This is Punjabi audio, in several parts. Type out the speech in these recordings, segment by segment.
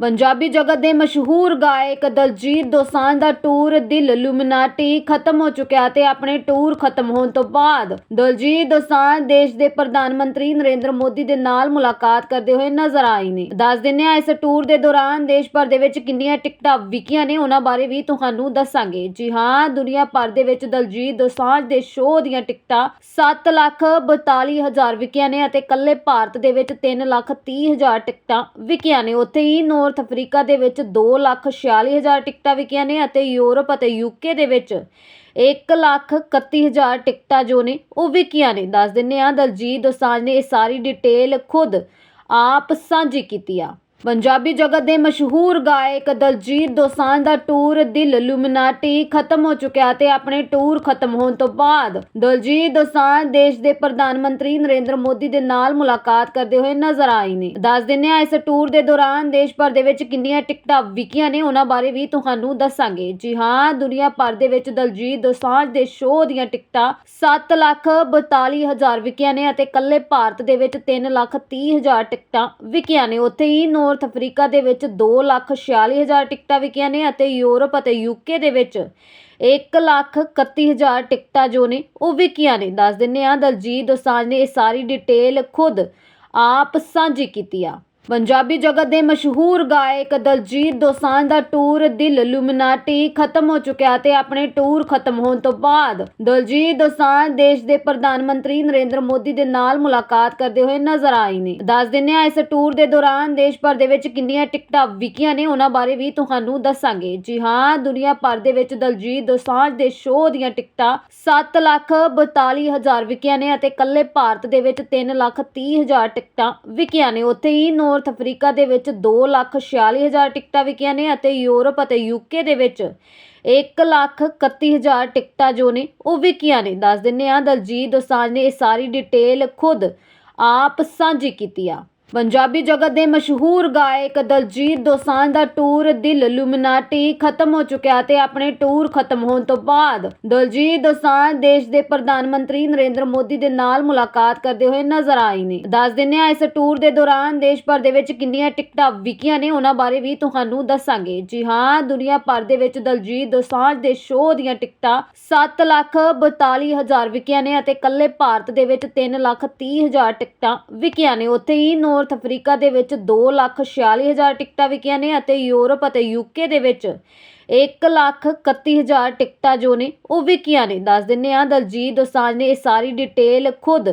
ਪੰਜਾਬੀ ਜਗਤ ਦੇ ਮਸ਼ਹੂਰ ਗਾਇਕ ਦਲਜੀਤ ਦੋਸਾਂਝ ਦਾ ਟੂਰ ਦਿਲ ਲੁਮਨਾਟੀ ਖਤਮ ਹੋ ਚੁੱਕਿਆ ਤੇ ਆਪਣੇ ਟੂਰ ਖਤਮ ਹੋਣ ਤੋਂ ਬਾਅਦ ਦਲਜੀਤ ਦੋਸਾਂਝ ਦੇਸ਼ ਦੇ ਪ੍ਰਧਾਨ ਮੰਤਰੀ ਨਰਿੰਦਰ ਮੋਦੀ ਦੇ ਨਾਲ ਮੁਲਾਕਾਤ ਕਰਦੇ ਹੋਏ ਨਜ਼ਰ ਆਏ ਨੇ। ਦੱਸ ਦਿੰਦੇ ਆ ਇਸ ਟੂਰ ਦੇ ਦੌਰਾਨ ਦੇਸ਼ ਭਰ ਦੇ ਵਿੱਚ ਕਿੰਨੀਆਂ ਟਿਕਟਾਂ ਵਿਕੀਆਂ ਨੇ, ਉਹਨਾਂ ਬਾਰੇ ਵੀ ਤੁਹਾਨੂੰ ਦੱਸਾਂਗੇ। ਜੀ ਹਾਂ, ਦੁਨੀਆ ਭਰ ਦੇ ਵਿੱਚ ਦਲਜੀਤ ਦੋਸਾਂਝ ਦੇ ਸ਼ੋਅ ਦੀਆਂ ਟਿਕਟਾਂ 7 ਲੱਖ 42 ਹਜ਼ਾਰ ਵਿਕੀਆਂ ਨੇ ਅਤੇ ਕੱਲੇ ਭਾਰਤ ਦੇ ਵਿੱਚ 3 ਲੱਖ 30 ਹਜ਼ਾਰ ਟਿਕਟਾਂ ਵਿਕੀਆਂ ਨੇ। ਉੱਥੇ ਹੀ ਨਾਰਥ ਅਫਰੀਕਾ ਦੇ ਵਿੱਚ 2 ਲੱਖ 46 ਹਜ਼ਾਰ ਟਿਕਟਾਂ ਵਿਕੀਆਂ ਨੇ ਅਤੇ ਯੂਰਪ ਅਤੇ ਯੂਕੇ ਦੇ ਵਿੱਚ 1 ਲੱਖ 31 ਹਜ਼ਾਰ ਟਿਕਟਾਂ ਜੋ ਨੇ ਉਹ ਵਿਕੀਆਂ ਨੇ। ਦੱਸ ਦਿੰਨੇ ਆ ਦਲਜੀਤ ਦੋਸਾਂਝ ਨੇ ਇਹ ਸਾਰੀ ਡਿਟੇਲ ਖੁਦ ਆਪ ਸਾਂਝੀ ਕੀਤੀ ਆ। ਪੰਜਾਬੀ ਜਗਤ ਦੇ ਮਸ਼ਹੂਰ ਗਾਇਕ ਦਲਜੀਤ ਦੋਸਾਂਝ ਦਾ ਟੂਰ ਦਿਲ ਲੁਮਨਾਟੀ ਖਤਮ ਹੋ ਚੁੱਕਿਆ ਤੇ ਆਪਣੇ ਟੂਰ ਖਤਮ ਹੋਣ ਤੋਂ ਬਾਅਦ ਦਲਜੀਤ ਦੋਸਾਂਝ ਦੇਸ਼ ਦੇ ਪ੍ਰਧਾਨ ਮੰਤਰੀ ਨਰਿੰਦਰ ਮੋਦੀ ਦੇ ਨਾਲ ਮੁਲਾਕਾਤ ਕਰਦੇ ਹੋਏ ਨਜ਼ਰ ਆਏ ਨੇ। ਦੱਸ ਦਿੰਦੇ ਆ ਇਸ ਟੂਰ ਦੇ ਦੌਰਾਨ ਦੇਸ਼ ਭਰ ਦੇ ਵਿੱਚ ਕਿੰਨੀਆਂ ਟਿਕਟਾਂ ਵਿਕੀਆਂ ਨੇ, ਉਹਨਾਂ ਬਾਰੇ ਵੀ ਤੁਹਾਨੂੰ ਦੱਸਾਂਗੇ। ਜੀ ਹਾਂ, ਦੁਨੀਆ ਭਰ ਦੇ ਵਿੱਚ ਦਲਜੀਤ ਦੋਸਾਂਝ ਦੇ ਸ਼ੋਅ ਦੀਆਂ ਟਿਕਟਾਂ 7 ਲੱਖ 42 ਹਜ਼ਾਰ ਵਿਕੀਆਂ ਨੇ ਅਤੇ ਕੱਲੇ ਭਾਰਤ ਦੇ ਵਿੱਚ 3 ਲੱਖ 30 ਹਜ਼ਾਰ ਟਿਕਟਾਂ ਵਿਕੀਆਂ ਨੇ। ਉੱਥੇ ਹੀ ਨਾਰਥ ਅਫਰੀਕਾ ਦੇ ਵਿੱਚ 2 ਲੱਖ 46 ਹਜ਼ਾਰ ਟਿਕਟਾਂ ਵਿਕੀਆਂ ਨੇ ਅਤੇ ਯੂਰਪ ਅਤੇ ਯੂਕੇ ਦੇ ਵਿੱਚ 1 ਲੱਖ 31 ਹਜ਼ਾਰ ਟਿਕਟਾਂ ਜੋ ਨੇ ਉਹ ਵਿਕੀਆਂ ਨੇ। ਦੱਸ ਦਿੰਨੇ ਆ ਦਲਜੀਤ ਦੋਸਾਂਝ ਨੇ ਇਹ ਸਾਰੀ ਡਿਟੇਲ ਖੁਦ ਆਪ ਸਾਂਝੀ ਕੀਤੀ ਆ। ਪੰਜਾਬੀ ਜਗਤ ਦੇ ਮਸ਼ਹੂਰ ਗਾਇਕ ਦਲਜੀਤ ਦੋਸਾਂਝ ਦਾ ਟੂਰ ਦਿਲ ਲੁਮਨਾਟੀ ਖਤਮ ਹੋ ਚੁੱਕਿਆ ਤੇ ਆਪਣੇ ਟੂਰ ਖਤਮ ਹੋਣ ਤੋਂ ਬਾਅਦ ਦਲਜੀਤ ਦੋਸਾਂਝ ਦੇਸ਼ ਦੇ ਪ੍ਰਧਾਨ ਮੰਤਰੀ ਨਰਿੰਦਰ ਮੋਦੀ ਦੇ ਨਾਲ ਮੁਲਾਕਾਤ ਕਰਦੇ ਹੋਏ ਨਜ਼ਰ ਆਏ ਨੇ। ਦੱਸ ਦਿੰਨੇ ਆ ਇਸ ਟੂਰ ਦੇ ਦੌਰਾਨ ਦੇਸ਼ ਭਰ ਦੇ ਵਿੱਚ ਕਿੰਨੀਆਂ ਟਿਕਟਾਂ ਵਿਕੀਆਂ ਨੇ, ਉਹਨਾਂ ਬਾਰੇ ਵੀ ਤੁਹਾਨੂੰ ਦੱਸਾਂਗੇ। ਜੀ ਹਾਂ, ਦੁਨੀਆ ਭਰ ਦੇ ਵਿੱਚ ਦਲਜੀਤ ਦੋਸਾਂਝ ਦੇ ਸ਼ੋਅ ਦੀਆਂ ਟਿਕਟਾਂ 7 ਲੱਖ 42 ਹਜ਼ਾਰ ਵਿਕੀਆਂ ਨੇ ਅਤੇ ਕੱਲੇ ਭਾਰਤ ਦੇ ਵਿੱਚ 3 ਲੱਖ 30 ਹਜ਼ਾਰ ਟਿਕਟਾਂ ਵਿਕੀਆਂ ਨੇ। ਉੱਥੇ ਹੀ ਨਾਰਥ ਅਫਰੀਕਾ ਦੇ ਵਿੱਚ 2 ਲੱਖ 46 ਹਜ਼ਾਰ ਟਿਕਟਾਂ ਵਿਕੀਆਂ ਨੇ ਅਤੇ ਯੂਰਪ ਅਤੇ ਯੂਕੇ ਦੇ ਵਿੱਚ 1 ਲੱਖ 31 ਹਜ਼ਾਰ ਟਿਕਟਾਂ ਜੋ ਨੇ ਉਹ ਵਿਕੀਆਂ ਨੇ। ਦੱਸ ਦਿੰਨੇ ਆ ਦਲਜੀਤ ਦੋਸਾਂਝ ਨੇ ਇਹ ਸਾਰੀ ਡਿਟੇਲ ਖੁਦ ਆਪ ਸਾਂਝੀ ਕੀਤੀ ਆ। ਪੰਜਾਬੀ ਜਗਤ ਦੇ ਮਸ਼ਹੂਰ ਗਾਇਕ ਦਲਜੀਤ ਦੋਸਾਂਝ ਦਾ ਟੂਰ ਦਿਲ ਲੁਮਨਾਟੀ ਖਤਮ ਹੋ ਚੁੱਕਿਆ ਤੇ ਆਪਣੇ ਟੂਰ ਖਤਮ ਹੋਣ ਤੋਂ ਬਾਅਦ ਦਲਜੀਤ ਦੋਸਾਂਝ ਦੇਸ਼ ਦੇ ਪ੍ਰਧਾਨ ਮੰਤਰੀ ਨਰਿੰਦਰ ਮੋਦੀ ਦੇ ਨਾਲ ਮੁਲਾਕਾਤ ਕਰਦੇ ਹੋਏ ਨਜ਼ਰ ਆਏ ਨੇ। ਦੱਸ ਦਿੰਨੇ ਆ ਇਸ ਟੂਰ ਦੇ ਦੌਰਾਨ ਦੇਸ਼ ਭਰ ਦੇ ਵਿੱਚ ਕਿੰਨੀਆਂ ਟਿਕਟਾਂ ਵਿਕੀਆਂ ਨੇ, ਉਹਨਾਂ ਬਾਰੇ ਵੀ ਤੁਹਾਨੂੰ ਦੱਸਾਂਗੇ। ਜੀ ਹਾਂ, ਦੁਨੀਆ ਭਰ ਦੇ ਵਿੱਚ ਦਲਜੀਤ ਦੋਸਾਂਝ ਦੇ ਸ਼ੋਅ ਦੀਆਂ ਟਿਕਟਾਂ 7 ਲੱਖ 42 ਹਜ਼ਾਰ ਵਿਕੀਆਂ ਨੇ ਅਤੇ ਕੱਲੇ ਭਾਰਤ ਦੇ ਵਿੱਚ 3 ਲੱਖ 30 ਹਜ਼ਾਰ ਟਿਕਟਾਂ ਵਿਕੀਆਂ ਨੇ। ਉੱਥੇ ਹੀ ਨਾਰਥ ਅਫਰੀਕਾ ਦੇ ਵਿੱਚ 2 ਲੱਖ 46 ਹਜ਼ਾਰ ਟਿਕਟਾਂ ਵਿਕੀਆਂ ਨੇ ਅਤੇ ਯੂਰਪ ਅਤੇ ਯੂਕੇ ਦੇ ਵਿੱਚ 1 ਲੱਖ 31 ਹਜ਼ਾਰ ਟਿਕਟਾਂ ਜੋ ਨੇ ਉਹ ਵਿਕੀਆਂ ਨੇ। ਦੱਸ ਦਿੰਨੇ ਆ ਦਲਜੀਤ ਦੋਸਾਂਝ ਨੇ ਇਹ ਸਾਰੀ ਡਿਟੇਲ ਖੁਦ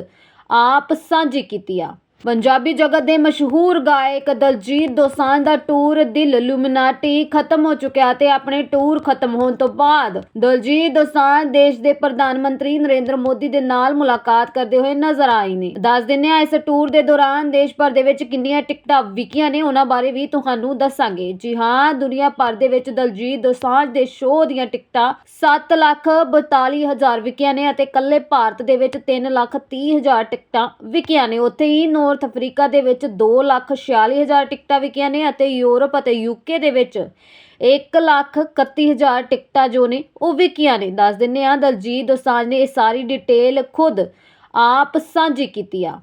ਆਪ ਸਾਂਝੀ ਕੀਤੀ ਆ। ਪੰਜਾਬੀ ਜਗਤ ਦੇ ਮਸ਼ਹੂਰ ਗਾਇਕ ਦਲਜੀਤ ਦੋਸਾਂਝ ਦਾ ਟੂਰ ਦਿਲ ਲੁਮਨਾਟੀ ਖਤਮ ਹੋ ਚੁੱਕਿਆ ਤੇ ਆਪਣੇ ਟੂਰ ਖਤਮ ਹੋਣ ਤੋਂ ਬਾਅਦ ਦਲਜੀਤ ਦੋਸਾਂਝ ਦੇਸ਼ ਦੇ ਪ੍ਰਧਾਨ ਮੰਤਰੀ ਨਰਿੰਦਰ ਮੋਦੀ ਦੇ ਨਾਲ ਮੁਲਾਕਾਤ ਕਰਦੇ ਹੋਏ ਨਜ਼ਰ ਆਏ ਨੇ। ਦੱਸ ਦਿੰਨੇ ਆ ਇਸ ਟੂਰ ਦੇ ਦੌਰਾਨ ਦੇਸ਼ ਭਰ ਦੇ ਵਿੱਚ ਕਿੰਨੀਆਂ ਟਿਕਟਾਂ ਵਿਕੀਆਂ ਨੇ, ਉਹਨਾਂ ਬਾਰੇ ਵੀ ਤੁਹਾਨੂੰ ਦੱਸਾਂਗੇ। ਜੀ ਹਾਂ, ਦੁਨੀਆ ਭਰ ਦੇ ਵਿੱਚ ਦਲਜੀਤ ਦੋਸਾਂਝ ਦੇ ਸ਼ੋਅ ਦੀਆਂ ਟਿਕਟਾਂ 7 ਲੱਖ 42 ਹਜ਼ਾਰ ਵਿਕੀਆਂ ਨੇ ਅਤੇ ਕੱਲੇ ਭਾਰਤ ਦੇ ਵਿੱਚ 3 ਲੱਖ 30 ਹਜ਼ਾਰ ਟਿਕਟਾਂ ਵਿਕੀਆਂ ਨੇ। ਉੱਥੇ ਹੀ ਨਾਰਥ ਅਫਰੀਕਾ ਦੇ ਵਿੱਚ 2 ਲੱਖ 46 ਹਜ਼ਾਰ ਟਿਕਟਾਂ ਵਿਕੀਆਂ ਨੇ ਅਤੇ ਯੂਰਪ ਅਤੇ ਯੂਕੇ ਦੇ ਵਿੱਚ 1 ਲੱਖ 31 ਹਜ਼ਾਰ ਟਿਕਟਾਂ ਜੋ ਨੇ ਉਹ ਵਿਕੀਆਂ ਨੇ। ਦੱਸ ਦਿੰਨੇ ਆ ਦਲਜੀਤ ਦੋਸਾਂਝ ਨੇ ਇਹ ਸਾਰੀ ਡਿਟੇਲ ਖੁਦ ਆਪ ਸਾਂਝੀ ਕੀਤੀ ਆ।